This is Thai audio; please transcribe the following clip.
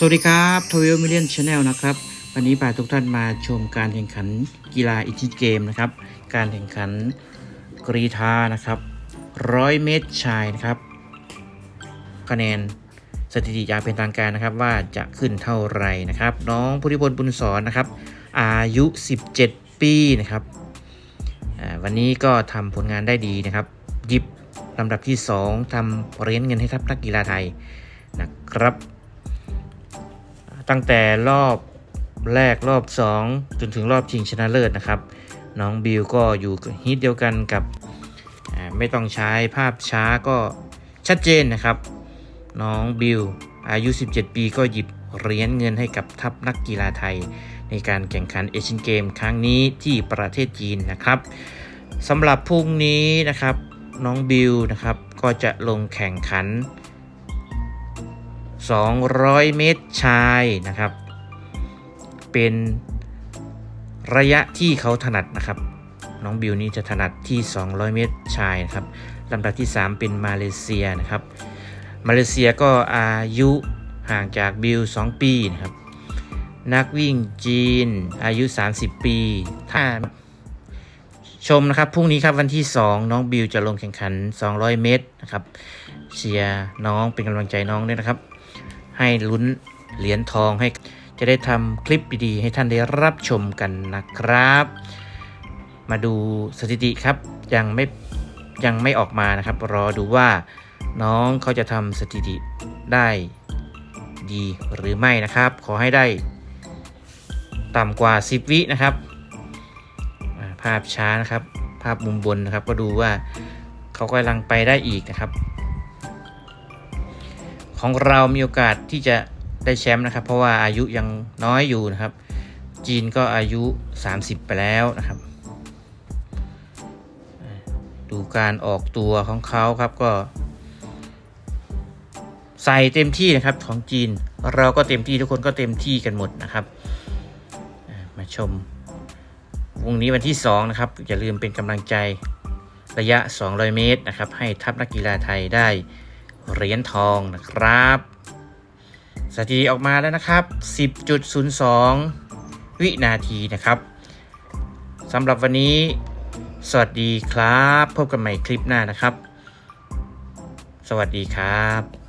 สวัสดีครับทวิลมิเลียนชาแนลนะครับ วันนี้พาทุกท่านมาชมการแข่งขันกีฬาอินทิเกมนะครับ การแข่งขันกรีธานะครับร้อยเมตรชายนะครับ คะแนนสถิติอย่างเป็นทางการนะครับว่าจะขึ้นเท่าไหร่นะครับ น้องพุทธิพลบุญสอนนะครับ อายุ 17 ปีนะครับวันนี้ก็ทำผลงานได้ดีนะครับหยิบลำดับที่ 2ทำเหรียญเงินให้ทัพนักกีฬาไทยนะครับ ตั้งแต่รอบแรกรอบ 2 จนถึงรอบชิงชนะเลิศนะครับ น้องบิวก็อยู่ฮีทเดียวกันกับไม่ต้องใช้ภาพช้าก็ชัดเจนนะครับ น้องบิวอายุ 17 ปีก็หยิบเหรียญเงินให้กับทัพนักกีฬาไทย ในการแข่งขันเอเชียนเกมครั้งนี้ที่ประเทศจีนนะครับสำหรับพรุ่งนี้นะครับน้องบิวนะครับก็จะลงแข่งขัน 200 เมตรชายนะครับ เป็นระยะที่เขาถนัดนะครับ น้องบิวนี่จะถนัดที่ 200 เมตรชายนะครับลำดับที่ 3 เป็นมาเลเซียนะครับ มาเลเซียก็อายุห่างจากบิว 2 ปีนะครับ นักวิ่งจีนอายุ 30 ปีถ้า ชมนะครับพรุ่งนี้ครับวันที่ 2 น้องบิวจะลงแข่งขัน 200 เมตรนะครับเชียร์น้องเป็นกำลังใจน้องด้วยนะครับ ให้ลุ้นเหรียญทองให้จะได้ทำคลิปดีๆให้ท่านได้รับชมกันนะครับ มาดูสถิติครับยังไม่ยังไม่ออกมานะครับ รอดูว่าน้องเขาจะทำสถิติได้ดีหรือไม่นะครับ ขอให้ได้ต่ำกว่า 10 วินะครับาภาพช้านะครับ ภาพมุมบนนะครับ ก็ดูว่าเขากำลังไปได้อีกนะครับ ของเรามีโอกาสที่จะได้แชมป์นะครับ เพราะว่าอายุยังน้อยอยู่นะครับ จีนก็อายุ 30 ไปแล้วนะครับ ดูการออกตัวของเขาครับก็ ใส่เต็มที่นะครับของจีน เราก็เต็มที่ทุกคนก็เต็มที่กันหมดนะครับ มาชม วงนี้วันที่ 2 นะครับ อย่าลืมเป็นกำลังใจระยะ 200 เมตรนะครับ ให้ทัพนักกีฬาไทยได้เหรียญทองนะครับสถิติออกมาแล้วนะครับ 10.02 วินาทีนะครับสำหรับวันนี้ สวัสดีครับ พบกันใหม่คลิปหน้านะครับ สวัสดีครับ